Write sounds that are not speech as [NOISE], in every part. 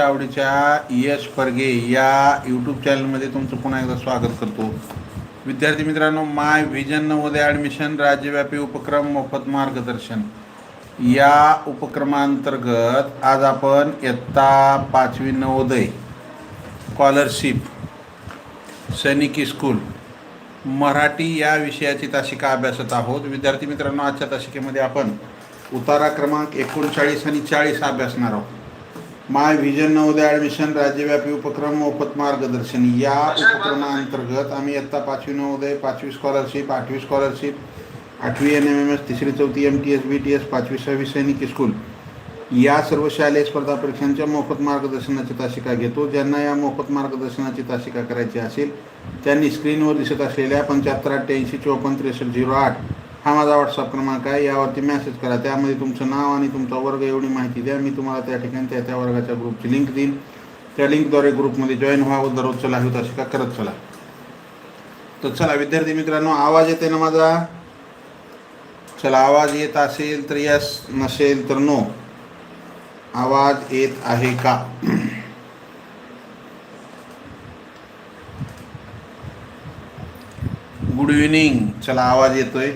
आवडीच्या यश परगे या यूट्यूब चॅनलमध्ये तुमचं पुन्हा एकदा स्वागत करतो. विद्यार्थी मित्रांनो माय व्हिजन नवोदय ॲडमिशन राज्यव्यापी उपक्रम मोफत मार्गदर्शन. या उपक्रमांतर्गत आज आपण इयत्ता पाचवी नवोदय स्कॉलरशिप सैनिकी स्कूल मराठी या विषयाची तासिका अभ्यासत आहोत. विद्यार्थी मित्रांनो आजच्या तासिकेमध्ये आपण उतारा क्रमांक एकोणचाळीस आणि चाळीस अभ्यासणार आहोत. माय व्हिजन नवोदय ॲडमिशन राज्यव्यापी उपक्रम मोफत मार्गदर्शन. या उपक्रमांतर्गत आम्ही इयत्ता पाचवी नवोदय पाचवी स्कॉलरशिप आठवी स्कॉलरशिप आठवी एन एम एम एस तिसरी चौथी M T S B T S पाचवी सहावी सैनिक स्कूल या सर्व शालेय स्पर्धा परीक्षांच्या मोफत मार्गदर्शनाची तासिका घेतो. ज्यांना या मोफत मार्गदर्शनाची तासिका करायची असेल त्यांनी स्क्रीनवर दिसत असलेल्या पंच्याहत्तर अठ्ठ्याऐंशी चौपन्न त्रेसष्ट झिरो आठ हा माझा व्हॉट्सअप क्रमांक आहे. यावरती मेसेज करा. त्यामध्ये तुमचं नाव आणि तुमचा वर्ग एवढी माहिती द्या. मी तुम्हाला त्या ठिकाणी त्या त्या वर्गाच्या ग्रुपची लिंक देईन. त्या लिंकद्वारे ग्रुपमध्ये जॉईन व्हावं दररोजचं अशी का करत चला. तर चला विद्यार्थी मित्रांनो आवाज येते ना माझा? चला आवाज येत असेल तर यस नसेल तर नो आवाज येत आहे का? [CLEARS THROAT] गुड इव्हिनिंग चला आवाज येतोय.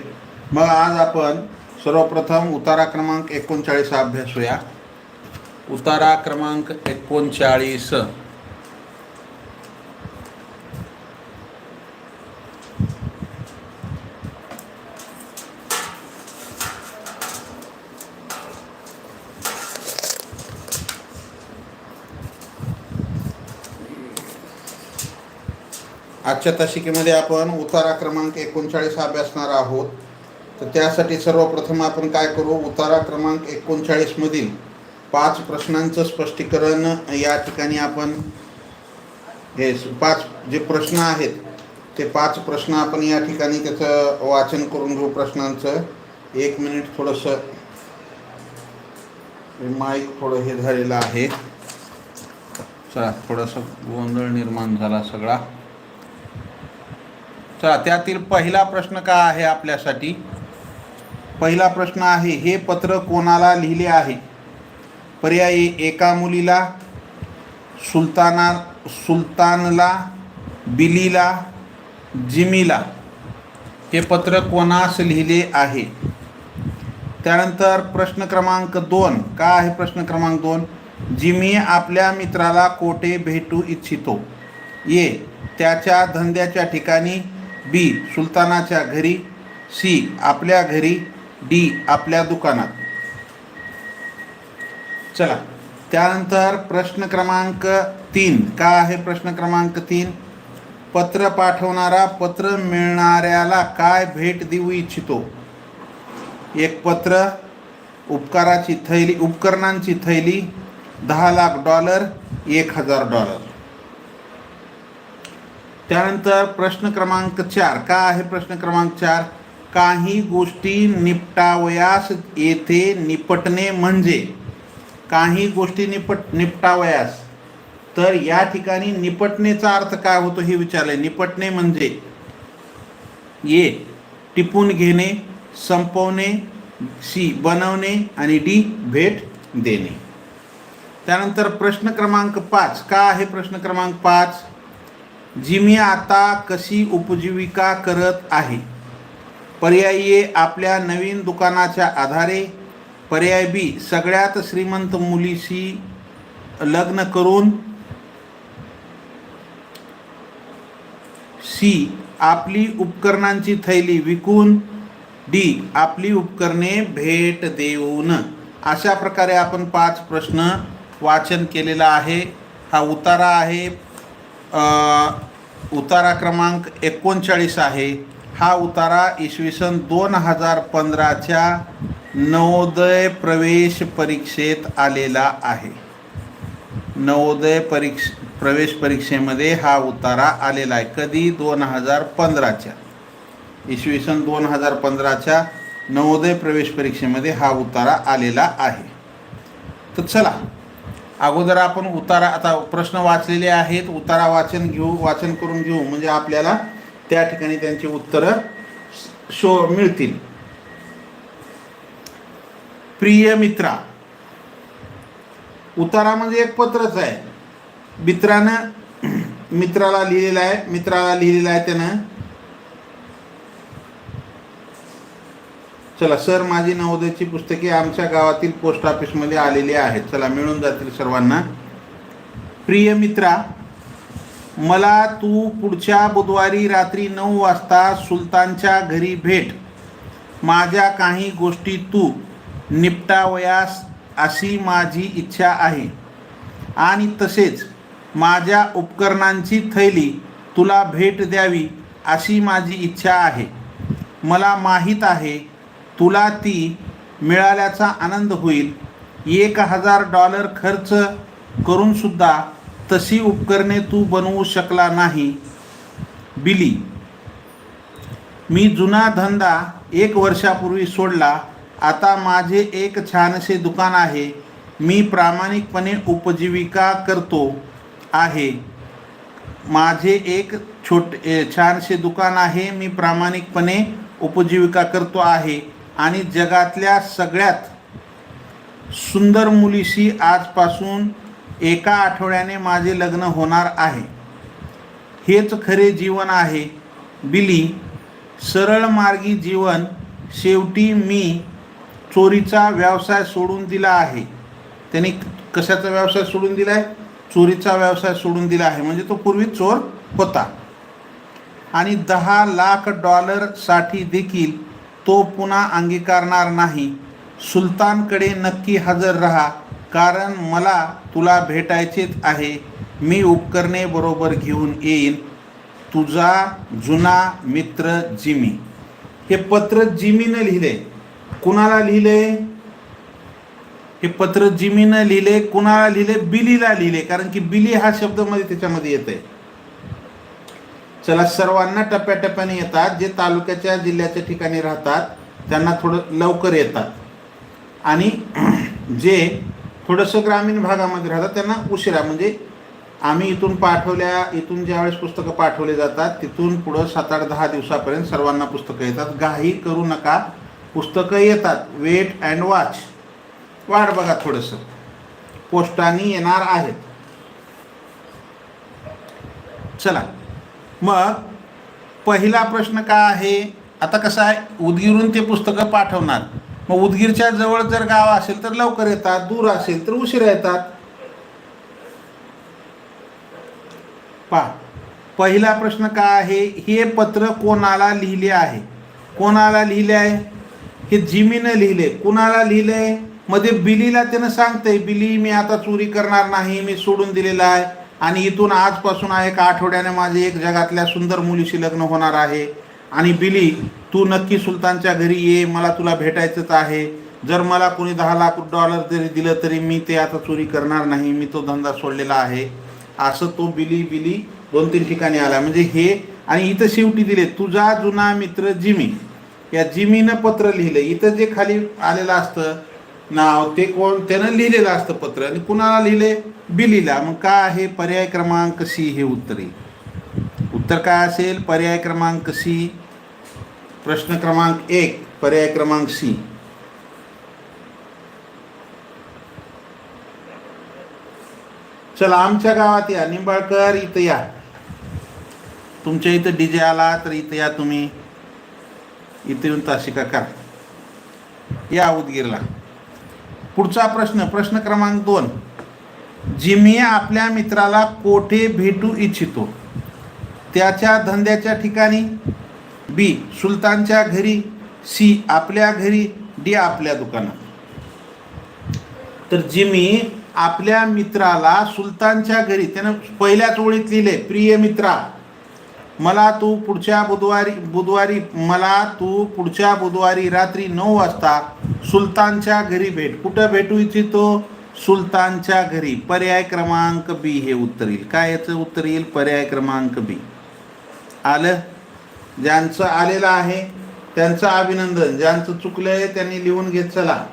मग आज आपण सर्वप्रथम उतारा क्रमांक एकोणचाळीस हा अभ्यासूया उतारा क्रमांक एकोणचाळीस. आजच्या तासिकेमध्ये आपण उतारा क्रमांक एकोणचाळीस अभ्यासणार आहोत. तर त्यासाठी सर्वप्रथम आपण काय करू? उतारा क्रमांक एकोणचाळीसमधील पाच प्रश्नांचं स्पष्टीकरण या ठिकाणी आपण हे पाच जे प्रश्न आहेत ते पाच प्रश्न आपण या ठिकाणी त्याचं वाचन करून घेऊ प्रश्नांचं. एक मिनिट थोडंसं माईक थोडं हे झालेलं आहे. चला थोडंसं गोंधळ निर्माण झाला सगळा. चला त्यातील पहिला प्रश्न काय आहे आपल्यासाठी? पहिला प्रश्न आहे हे पत्र कोणाला लिहिले आहे? पर्यायी एका मुलीला सुलताना सुलतानला बिलीला जिमीला हे पत्र कोणास लिहिले आहे? त्यानंतर प्रश्न क्रमांक दोन. का आहे प्रश्न क्रमांक दोन? जिमी आपल्या मित्राला कोठे भेटू इच्छितो? ये त्याच्या धंद्याच्या ठिकाणी. बी. सुलतानाच्या घरी. सी. आपल्या घरी. डी आपल्या दुकानात. चला त्यानंतर प्रश्न क्रमांक तीन. का आहे प्रश्न क्रमांक तीन? पत्र पाठवणारा पत्र मिळणाऱ्याला काय भेट देऊ इच्छितो? एक पत्र उपकाराची थैली उपकरणांची थैली दहा लाख डॉलर एक हजार डॉलर. त्यानंतर प्रश्न क्रमांक चार. का आहे प्रश्न क्रमांक चार? काही गोष्टी निपटावयास येथे निपटणे म्हणजे काही गोष्टी निपट निपटावयास. तर या ठिकाणी निपटणेचा अर्थ काय होतो हे विचारले निपटणे म्हणजे ये टिपून घेणे संपवणे सी बनवणे आणि डी भेट देणे. त्यानंतर प्रश्न क्रमांक पाच. का आहे प्रश्न क्रमांक पाच? जिमी आता कशी उपजीविका करत आहे? पर्याय ए आपल्या नवीन दुकानाच्या आधारे. पर्याय बी सगळ्यात श्रीमंत मुलीशी लग्न करून. सी आपली उपकरणांची थैली विकून. डी आपली उपकरणे भेट देऊन. अशा प्रकारे आपण पाच प्रश्न वाचन केलेला आहे. हा उतारा आहे. उतारा क्रमांक एकोणचाळीस आहे. हा उतारा इसवी सन दोन हजार पंधराच्या नवोदय प्रवेश परीक्षेत आलेला आहे. नवोदय परीक्ष प्रवेश परीक्षेमध्ये हा उतारा आलेला आहे. कधी? दोन हजार पंधराच्या. इसवी सन दोन हजार पंधराच्या नवोदय प्रवेश परीक्षेमध्ये हा उतारा आलेला आहे. तर चला अगोदर आपण उतारा आता प्रश्न वाचलेले आहेत. उतारा वाचन घेऊ वाचन करून घेऊ. म्हणजे आपल्याला त्या ठिकाणी त्यांची उत्तरं शो मिळतील. प्रिय मित्रा उतारा म्हणजे एक पत्रच आहे. मित्रानं मित्राला लिहिलेलं आहे मित्राला लिहिलेलं आहे त्यानं. चला सर माझी नवोदयची पुस्तके आमच्या गावातील पोस्ट ऑफिसमध्ये आलेली आहेत. चला मिळून जातील सर्वांना. प्रिय मित्रा मला तू पुढच्या बुधवारी रात्री नऊ वाजता सुलतानच्या घरी भेट. माझ्या काही गोष्टी तू निपटावयास अशी माझी इच्छा आहे. आणि तसेच माझ्या उपकरणांची थैली तुला भेट द्यावी अशी माझी इच्छा आहे. मला माहीत आहे तुला ती मिळाल्याचा आनंद होईल. एक हजार डॉलर खर्च करूनसुद्धा तशी उपकरणे तू बनवू शकला नाही. बिली. मी जुना धंदा एक वर्षापूर्वी सोडला. आता माझे एक छानसे दुकान आहे. मी प्रामाणिकपणे उपजीविका करतो आहे. माझे एक छोटे छानसे दुकान आहे. मी प्रामाणिकपणे उपजीविका करतो आहे. आणि जगातल्या सगळ्यात सुंदर मुलीशी आजपासून एका आठवड्याने माझे लग्न होणार आहे. हेच खरे जीवन आहे. बिली सरळ मार्गी जीवन शेवटी मी चोरीचा व्यवसाय सोडून दिला आहे. त्याने कशाचा व्यवसाय सोडून दिला आहे चोरीचा व्यवसाय सोडून दिला आहे. म्हणजे तो पूर्वी चोर होता. आणि दहा लाख डॉलरसाठी देखील तो पुन्हा अंगीकारणार नाही. सुलतानकडे नक्की हजर राहा. कारण मला तुला भेटायचेच आहे. मी उपकरणे बरोबर घेऊन येईन. तुझा जुना मित्र जिमी. हे पत्र जिमीनं लिहिले. कुणाला लिहिले? हे पत्र जिमीनं लिहिले कुणाला लिहिले? बिलीला लिहिले. कारण की बिली हा शब्दमध्ये त्याच्यामध्ये येत आहे चला सर्वांना टप्प्याटप्प्याने येतात. जे तालुक्याच्या जिल्ह्याच्या ठिकाणी राहतात त्यांना थोडं लवकर येतात. आणि [CLEARS THROAT] जे थोडंसं ग्रामीण भागामध्ये राहतात त्यांना उशिरा. म्हणजे आम्ही इथून पाठवल्या इथून ज्यावेळेस पुस्तकं पाठवले जातात तिथून पुढं सात आठ दहा दिवसापर्यंत सर्वांना पुस्तकं येतात. घाई करू नका. पुस्तकं येतात. Wait and watch. वाट बघा थोडंसं. पोस्टाने येणार आहेत. चला. मग पहिला प्रश्न काय आहे? आता कसं आहे? उदगिरून ते पुस्तकं पाठवणार. मग उदगीरच्या जवळ जर गाव असेल तर लवकर येतात दूर असेल तर उशिरा येतात. पहा पहिला प्रश्न काय आहे? हे पत्र कोणाला लिहिले आहे? कोणाला लिहिले आहे? हे जिमीनं लिहिले. कुणाला लिहिले? मध्ये बिलीला त्यानं सांगतंय बिली मी आता चोरी करणार नाही मी सोडून दिलेला आहे आणि इथून आजपासून एक आठवड्याने माझे एक जगातल्या सुंदर मुलीशी लग्न होणार आहे. आणि बिली तू नक्की सुलतानच्या घरी ये मला तुला भेटायचंच आहे. जर मला कोणी दहा लाख डॉलर जरी दिलं तरी मी ते आता चोरी करणार नाही मी तो धंदा सोडलेला आहे. असं तो बिली बिली दोन तीन ठिकाणी आला. म्हणजे हे आणि इथं शेवटी दिले तुझा जुना मित्र जिमी. या जिमीनं पत्र लिहिलं. इथं जे खाली आलेलं असतं नाव ते कोण त्यानं लिहिलेलं असतं पत्र. आणि कुणाला लिहिले? बिलीला. मग काय आहे? पर्याय क्रमांक सी हे उत्तर. उत्तर काय असेल? पर्याय क्रमांक सी प्रश्न क्रमांक एक पर्याय क्रमांक सी. चला आमच्या गावात या. निंबाळकर इथं या. तुमच्या इथं डीजे आला तर इथं या तुम्ही. इथे येऊन तासिका करा. या उदगीरला. पुढचा प्रश्न प्रश्न क्रमांक दोन. जिमी आपल्या मित्राला कोठे भेटू इच्छितो? त्याच्या धंद्याच्या ठिकाणी बी सुलतानच्या घरी. सी आपल्या घरी. डी आपल्या दुकानात. तर जिमी आपल्या मित्राला सुलतानच्या घरी त्यानं पहिल्याच ओळीत लिहिले प्रिय मित्रा मला तू पुढच्या बुधवारी बुधवारी मला तू पुढच्या बुधवारी रात्री नऊ वाजता सुलतानच्या घरी भेट. कुठं भेटू इच्छितो? सुलतानच्या घरी. पर्याय क्रमांक बी हे उत्तर येईल. काय याचं उत्तर येईल? पर्याय क्रमांक बी. आलं? ज्यांचं आलेलं आहे त्यांचं अभिनंदन. ज्यांचं चुकलं आहे त्यांनी लिहून घेत चला.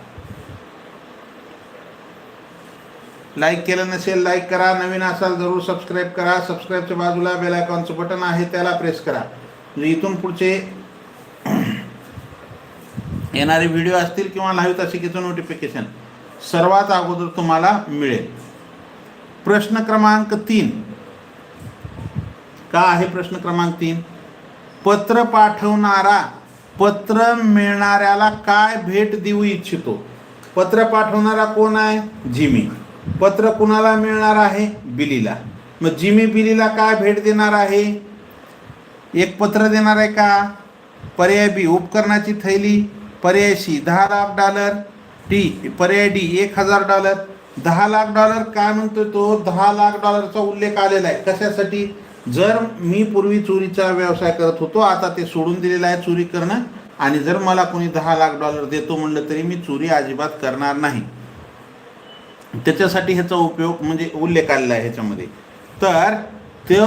लाईक केलं नसेल लाईक करा. नवीन असाल जरूर सबस्क्राईब करा. सबस्क्राईबच्या बाजूला बेल आयकॉनचं बटन आहे त्याला प्रेस करा. म्हणजे इथून पुढचे येणारे व्हिडिओ असतील किंवा लाईव्ह तासिकेचं नोटिफिकेशन सर्वात अगोदर तुम्हाला मिळेल. प्रश्न क्रमांक तीन. का आहे प्रश्न क्रमांक तीन? पत्र पाठवणारा पत्र मिळणाऱ्याला काय भेट देऊ इच्छितो? पत्र पाठवणारा कोण आहे? जिमी. पत्र कुणाला मिळणार आहे? बिलीला. मग जिमी बिलीला काय भेट देणार आहे? एक पत्र देणार आहे का? पर्याय बी उपकरणाची थैली पर्याय सी दहा लाख डॉलर. डी पर्याय डी एक हजार डॉलर. दहा लाख डॉलर काय म्हणतो तो? दहा लाख डॉलरचा उल्लेख आलेला आहे. कशासाठी? जर मी पूर्वी चोरीचा व्यवसाय करत होतो आता ते सोडून दिलेलं आहे चोरी करणं आणि जर मला कोणी दहा लाख डॉलर देतो म्हणलं तरी मी चोरी अजिबात करणार नाही. त्याच्यासाठी ह्याचा उपयोग म्हणजे उल्लेख आलेला आहे ह्याच्यामध्ये. तर ते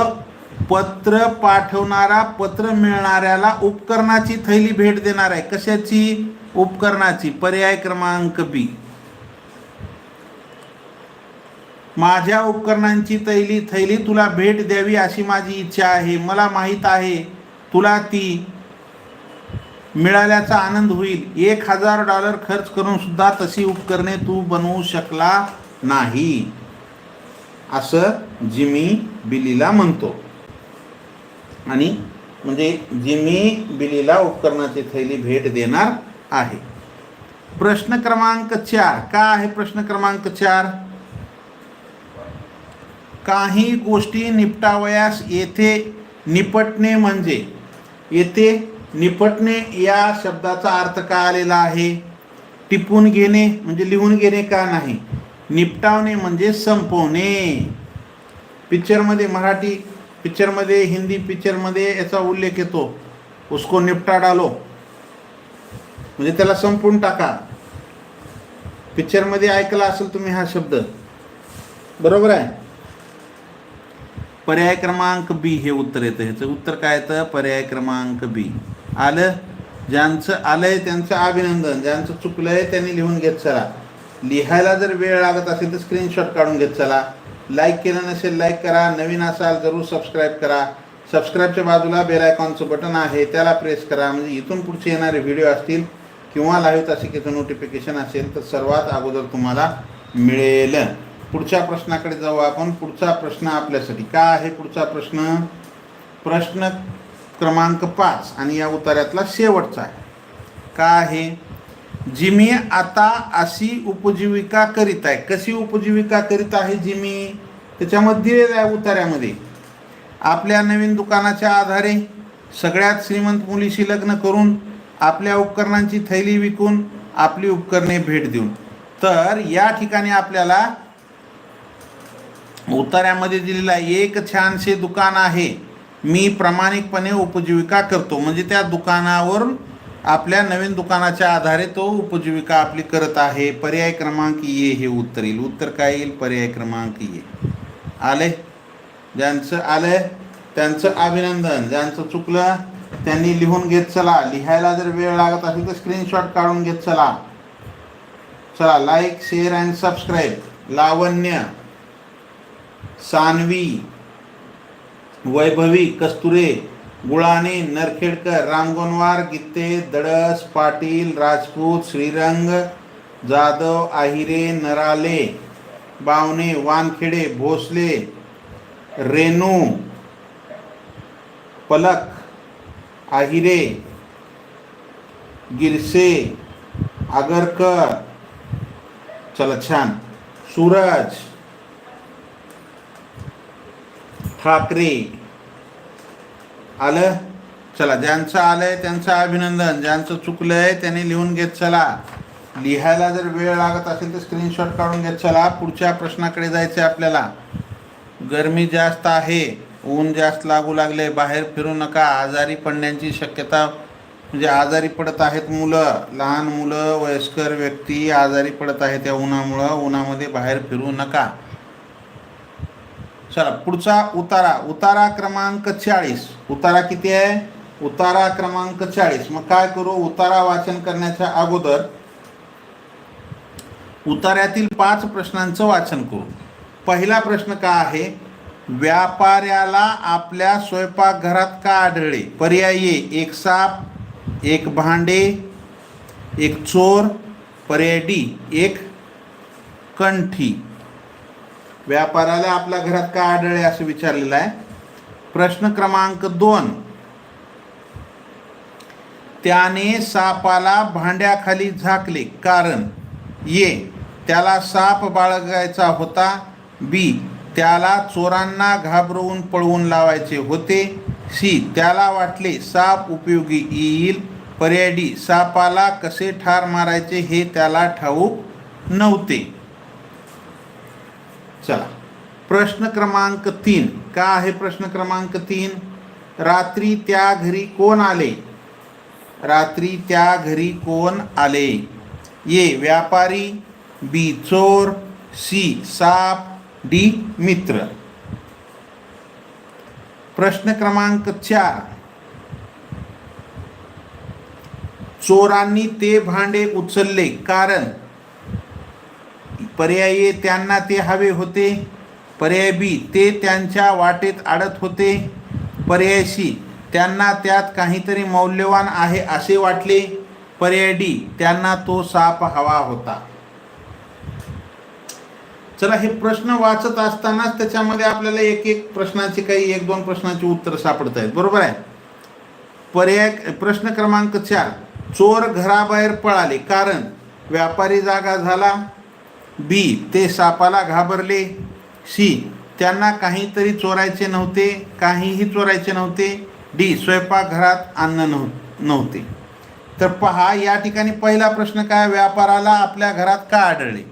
पत्र पाठवणारा पत्र मिळणाऱ्याला उपकरणाची थैली भेट देणार आहे. कशाची? उपकरणाची. पर्याय क्रमांक बी. माझ्या उपकरणांची थैली थैली तुला भेट द्यावी अशी माझी इच्छा आहे. मला माहीत आहे तुला ती मिळाल्याचा आनंद होईल. एक हजार डॉलर खर्च करून सुद्धा तशी उपकरणे तू बनवू शकला नाही असं जिमी बिलीला म्हणतो. आणि म्हणजे जिमी बिलीला उपकरणाची थैली भेट देणार आहे. प्रश्न क्रमांक चार. का आहे प्रश्न क्रमांक चार? काही गोष्टी निपटावयास येथे निपटणे म्हणजे येथे निपटणे या शब्दाचा अर्थ काय आलेला आहे? टिपून घेणे म्हणजे लिहून घेणे का नाही? निपटावणे म्हणजे संपवणे. पिक्चरमध्ये मराठी पिक्चरमध्ये हिंदी पिक्चरमध्ये याचा उल्लेख येतो. उसको निपटा डालो. म्हणजे त्याला संपवून टाका. पिक्चरमध्ये ऐकला असेल तुम्ही हा शब्द. बरोबर आहे? पर्याय क्रमांक बी हे उत्तर येतं. ह्याचं उत्तर काय येतं? पर्याय क्रमांक बी. आलं? ज्यांचं आलंय त्यांचं अभिनंदन. ज्यांचं चुकलंय त्यांनी लिहून घेत चला. लिहायला जर वेळ लागत असेल तर स्क्रीनशॉट काढून घेत चला. लाईक केलं नसेल लाईक करा. नवीन असाल जरूर सबस्क्राईब करा. सबस्क्राईबच्या बाजूला बेल आयकॉनचं बटन आहे. त्याला प्रेस करा. म्हणजे इथून पुढचे येणारे व्हिडिओ असतील किंवा लाईव्ह तासिकेचं नोटिफिकेशन असेल तर सर्वात अगोदर तुम्हाला मिळेल. पुढच्या प्रश्नाकडे जाऊ आपण. पुढचा प्रश्न आपल्यासाठी का आहे? पुढचा प्रश्न प्रश्न क्रमांक पाच आणि या उतार्यातला शेवटचा आहे. का आहे? जिमी आता अशी उपजीविका करीत आहे. कशी उपजीविका करीत आहे जिमी? त्याच्यामध्ये दिलेलं आहे उतार्यामध्ये आपल्या नवीन दुकानाच्या आधारे सगळ्यात श्रीमंत मुलीशी लग्न करून आपल्या उपकरणांची थैली विकून आपली उपकरणे भेट देऊन. तर या ठिकाणी आपल्याला उतार्यामध्ये दिलेलं आहे एक छानसे दुकान आहे. मी प्रामाणिकपणे उपजीविका करतो. म्हणजे त्या दुकानावर आपल्या नवीन दुकानाच्या आधारे तो उपजीविका आपली करत आहे. पर्याय क्रमांक ये हे उत्तर येईल. उत्तर काय येईल? पर्याय क्रमांक ये आले? ज्यांचं आलं त्यांचं अभिनंदन. ज्यांचं चुकलं त्यांनी लिहून घेत चला. लिहायला जर वेळ लागत असेल तर स्क्रीनशॉट काढून घेत चला. चला like share and subscribe Lavanya. Sanvi Vaibhavi Kasture Gulane Narkhedkar Ramgonwar Gitte Dadas Patil Rajput Shrirang Jadhav Ahire Narale Bawane Wankhede Bhosale Renu Palak Ahire Girse Agarkar चला छान. सूरज ठाकरे. आलं? चला ज्यांचं आलंय त्यांचं अभिनंदन. ज्यांचं चुकलंय त्यांनी लिहून घेत चला. लिहायला जर वेळ लागत असेल तर स्क्रीनशॉट काढून घेत चला. पुढच्या प्रश्नाकडे जायचं आहे आपल्याला. गरमी जास्त आहे. ऊन जास्त लागू लागले बाहेर फिरू नका. आजारी पडण्याची शक्यता म्हणजे आजारी पडत आहेत मुलं. लहान मुलं वयस्कर व्यक्ती आजारी पडत आहेत त्या उन्हामुळं. उन्हामध्ये बाहेर फिरू नका. चला पुढचा उतारा. उतारा क्रमांक चाळीस. उतारा किती आहे? उतारा क्रमांक चाळीस. मग काय करू? उतारा वाचन करण्याच्या अगोदर उतार्यातील पाच प्रश्नांचं वाचन करू. पहिला प्रश्न का आहे? व्यापाऱ्याला आपल्या स्वयंपाकघरात का आढळले? पर्याय एक साप एक भांडे एक चोर. पर्याय डी एक कंठी. व्यापाराला आपल्या घरात काय आढळले असं विचारलेलं आहे. प्रश्न क्रमांक दोन. त्याने सापाला भांड्याखाली झाकले. कारण ये त्याला साप बाळगायचा होता. बी त्याला चोरांना घाबरवून पळवून लावायचे होते. सी त्याला वाटले साप उपयोगी येईल. पर्याय डी सापाला कसे ठार मारायचे हे त्याला ठाऊक नव्हते. चला। प्रश्न क्रमांक तीन। का आहे प्रश्न क्रमांक तीन? रात्री त्या घरी कोण आले? रात्री त्या घरी कोण आले? ये व्यापारी, बी, चोर, सी, साप, डी, मित्र। प्रश्न क्रमांक चार। चोरांनी ते भांडे उचलले कारण पर्याय त्यांना ते हवे होते. पर्याय बी ते त्यांच्या वाटेत अडत होते. पर्याय सी त्यांना त्यात काहीतरी मौल्यवान आहे असे वाटले. पर्याय डी त्यांना तो साप हवा होता. चला हे प्रश्न वाचत असतानाच त्याच्यामध्ये आपल्याला एक एक प्रश्नाचे काही एक दोन प्रश्नाची उत्तर सापडत आहेत बरोबर आहे? पर्याय प्रश्न क्रमांक चार चोर घराबाहेर पळाले. कारण व्यापारी जागा झाला. बी ते सापाला घाबरले. सी त्यांना काहीतरी चोरायचे नव्हते काहीही चोरायचे नव्हते. डी स्वयंपाकघरात अन्न नव्ह नव्हते. तर पहा या ठिकाणी पहिला प्रश्न काय व्यापाराला आपल्या घरात का आढळले?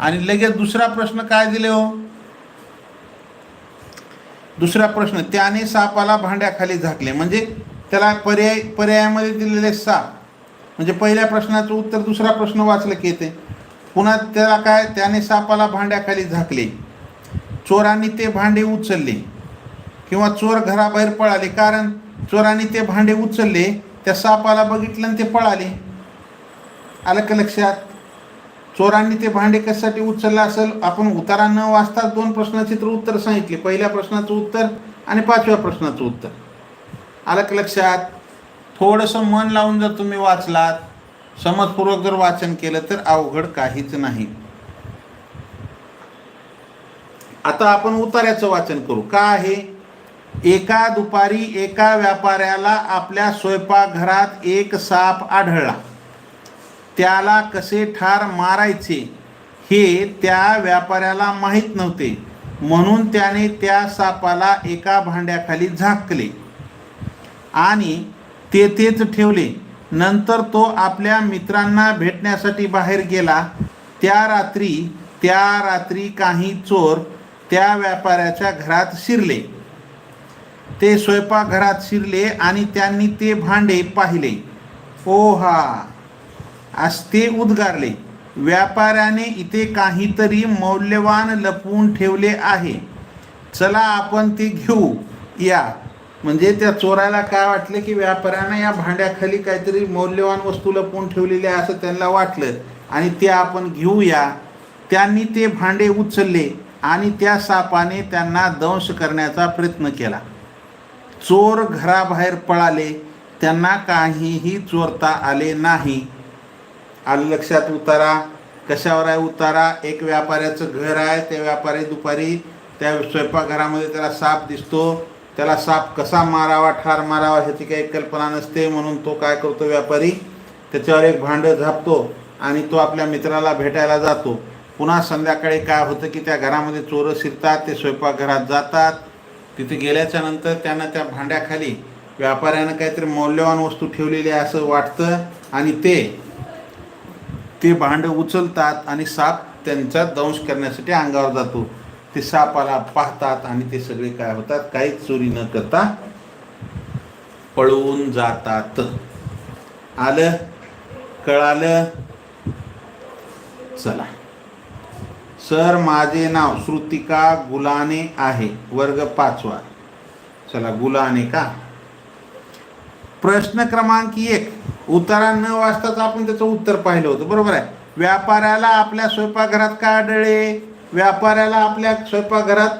आणि लगेच दुसरा प्रश्न काय दिले हो? दुसरा प्रश्न त्याने सापाला भांड्याखाली झाकले. म्हणजे त्याला पर्याय पर्यायामध्ये दिलेले साप. म्हणजे पहिल्या प्रश्नाचं उत्तर दुसरा प्रश्न वाचलं की येते. पुन्हा त्याला काय? त्याने सापाला भांड्याखाली झाकले. चोरांनी ते भांडे उचलले. किंवा चोर घराबाहेर पळाले. कारण चोरांनी ते भांडे उचलले त्या सापाला बघितलं आणि ते पळाले. आलं का लक्षात? चोरांनी ते भांडे कशासाठी उचललं असेल? आपण उतारा न वाचता दोन प्रश्नाचे तर उत्तर सांगितले. पहिल्या प्रश्नाचं उत्तर आणि पाचव्या प्रश्नाचं उत्तर. आलं का लक्षात? थोडंसं मन लावून जर तुम्ही वाचलात समजपूर्वक जर वाचन केलं तर अवघड काहीच नाही. आता आपण उतार्याचं वाचन करू. का आहे? एका दुपारी एका व्यापाऱ्याला आपल्या स्वयंपाकघरात एक साप आढळला. त्याला कसे ठार मारायचे हे त्या व्यापाऱ्याला माहीत नव्हते. म्हणून त्याने त्या सापाला एका भांड्याखाली झाकले आणि तेथेच ठेवले. नंतर तो आपल्या मित्रांना भेटण्यासाठी बाहेर गेला. त्या रात्री त्या रात्री काही चोर त्या व्यापाऱ्याच्या घरात शिरले. ते स्वयंपाकघरात शिरले आणि त्यांनी ते भांडे पाहिले. ओहा! आज ते उद्गारले. व्यापाऱ्याने इथे काहीतरी मौल्यवान लपवून ठेवले आहे. चला आपण ते घेऊ. या. म्हणजे त्या चोराला काय वाटलं की व्यापाऱ्यानं या भांड्याखाली काहीतरी मौल्यवान वस्तू लपवून ठेवलेली आहे असं त्यांना वाटलं. आणि ते आपण घेऊया. त्यांनी ते भांडे उचलले आणि त्या सापाने त्यांना दंश करण्याचा प्रयत्न केला. चोर घराबाहेर पळाले. त्यांना काहीही चोरता आले नाही. आलं लक्षात उतारा. कशावर आहे उतारा? एक व्यापाऱ्याचं घर आहे. त्या व्यापारी दुपारी त्या स्वयंपाकघरामध्ये त्याला साप दिसतो. त्याला साप कसा मारावा ठार मारावा ह्याची काही कल्पना नसते म्हणून तो काय करतो व्यापारी? त्याच्यावर एक भांडं झापतो आणि तो आपल्या मित्राला भेटायला जातो. पुन्हा संध्याकाळी काय होतं की त्या घरामध्ये चोरं शिरतात ते स्वयंपाकघरात जातात. तिथे गेल्याच्यानंतर त्यांना त्या भांड्याखाली व्यापाऱ्यानं काहीतरी मौल्यवान वस्तू ठेवलेली आहे असं वाटतं आणि ते ते भांडं उचलतात आणि साप त्यांचा दंश करण्यासाठी अंगावर जातो. ते सापाला पाहतात आणि ते सगळे काय होतात? काहीच चोरी न करता पळवून जातात. आलं? कळालं? चला. सर माझे नाव श्रुतिका गुलाने आहे. वर्ग पाचवा. चला गुलाने का? प्रश्न क्रमांक एक. उतारा न वाचताच आपण त्याचं उत्तर पाहिलं होतं. बरोबर आहे. व्यापाऱ्याला आपल्या स्वयंपाकघरात काय आढळले? व्यापाऱ्याला आपल्या स्वयंपाकघरात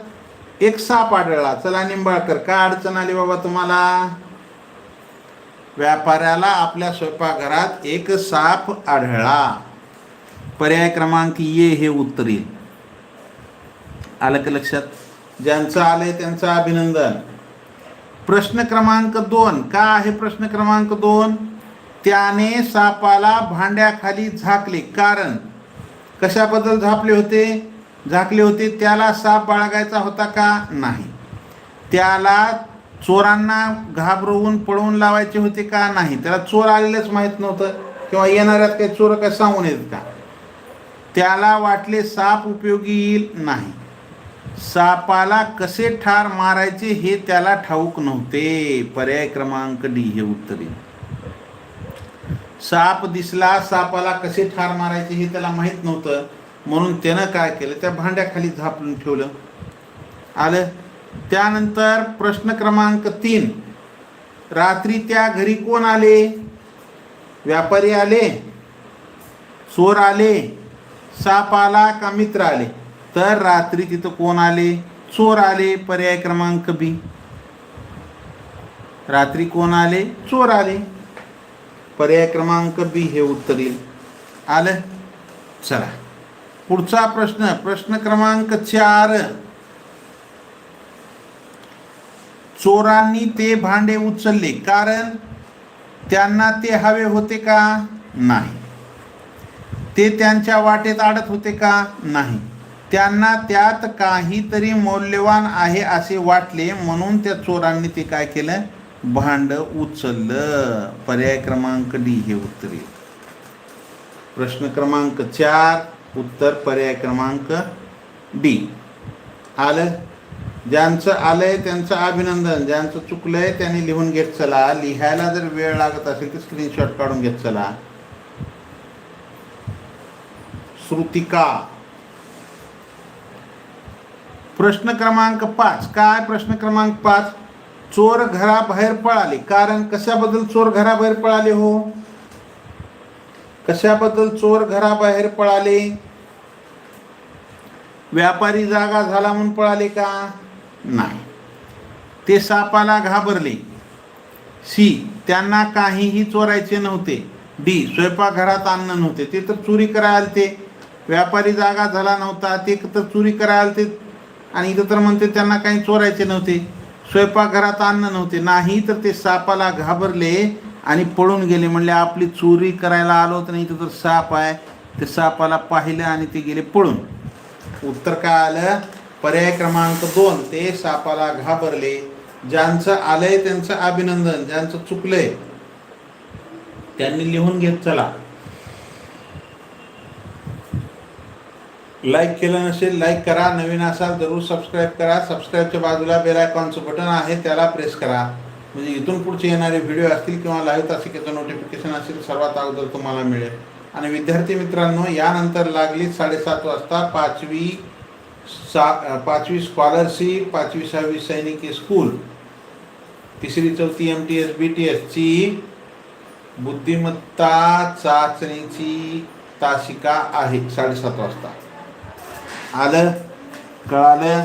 एक साप आढळला. चला निंबाळकर काय अडचण आली बाबा तुम्हाला? व्यापाऱ्याला आपल्या स्वयंपाकघरात एक साप आढळला. पर्याय क्रमांक ये हे उत्तर येईल. आलं का लक्षात? ज्यांचं आलंय त्यांचं अभिनंदन. प्रश्न क्रमांक दोन. का आहे प्रश्न क्रमांक दोन? त्याने सापाला भांड्याखाली झाकले. कारण कशाबद्दल झापले होते? झाकले होते त्याला साप बाळगायचा होता का? नाही. त्याला चोरांना घाबरवून पळवून लावायचे होते का? नाही. त्याला चोर आलेलंच माहीत नव्हतं. किंवा येणाऱ्यात काही चोर काय सांगून येत का? त्याला वाटले साप उपयोगी येईल नाही. सापाला कसे ठार मारायचे हे त्याला ठाऊक नव्हते. पर्याय क्रमांक डी हे उत्तर साप दिसला सापाला कसे ठार मारायचे हे त्याला माहीत नव्हतं. म्हणून त्यानं काय केलं? त्या भांड्याखाली झापलून ठेवलं. आलं. त्यानंतर प्रश्न क्रमांक तीन. रात्री त्या घरी कोण आले? व्यापारी आले? चोर आले? साप आला का मित्र आले? तर रात्री तिथं कोण आले? चोर आले. पर्याय क्रमांक बी. रात्री कोण आले? चोर आले. पर्याय क्रमांक बी हे उत्तर येईल. आलं? चला. पुढचा प्रश्न प्रश्न क्रमांक चार. चोरांनी ते भांडे उचलले कारण त्यांना ते हवे होते का? नाही. ते त्यांच्या वाटेत अडत होते का? नाही. त्यांना त्यात काहीतरी मौल्यवान आहे असे वाटले म्हणून त्या चोरांनी ते काय केलं? भांड उचललं. पर्याय क्रमांक डी हे उत्तर. प्रश्न क्रमांक चार. उत्तर पर्याय क्रमांक डी. आलं ज्यांचं आलंय त्यांचं अभिनंदन. ज्यांचं चुकलंय त्यांनी लिहून घेत चला. लिहायला जर वेळ लागत असेल तर स्क्रीनशॉट काढून घेत चला. श्रुतिका. प्रश्न क्रमांक पाच. काय प्रश्न क्रमांक पाच? चोर घराबाहेर पळाले. कारण कशाबद्दल चोर घराबाहेर पळाले हो? कशाबद्दल चोर घराबाहेर पळाले? व्यापारी जागा झाला म्हणून पळाले का? नाही. ते सापाला घाबरले. सी त्यांना काहीही चोरायचे नव्हते. डी स्वयंपाकघरात अन्न नव्हते. ते तर चोरी करायला ते व्यापारी जागा झाला नव्हता. ते तर चोरी करायला ते आणि इथं तर म्हणते त्यांना काही चोरायचे नव्हते. स्वयंपाकघरात अन्न नव्हते. नाही तर ते सापाला घाबरले. आणि पळून गेले म्हणले आपली चोरी करायला आलो तर नाही तर साप आहे. ते सापाला पाहिलं आणि ते गेले पळून. उत्तर काय आलं? पर्याय क्रमांक दोन ते सापाला घाबरले. ज्यांचं आलंय त्यांचं अभिनंदन ज्यांचं चुकलंय त्यांनी लिहून घेत चला. लाईक केलं नसेल लाईक करा. नवीन असाल जरूर सबस्क्राईब करा. सबस्क्राईबच्या बाजूला बेल आयकॉनचं बटन आहे त्याला प्रेस करा. म्हणजे इथून पुढचे येणारे व्हिडिओ असतील किंवा लाईव्ह तासिकेचं नोटिफिकेशन असेल सर्वात अगोदर तुम्हाला मिळेल. आणि विद्यार्थी मित्रांनो यानंतर लागली साडेसात वाजता पाचवी सा पाचवी स्कॉलरशिप पाचवी सहावी सैनिकी स्कूल तिसरी चौथी M T S B T एसची बुद्धिमत्ता चाचणीची तासिका आहे साडेसात वाजता. आलं? कळालं?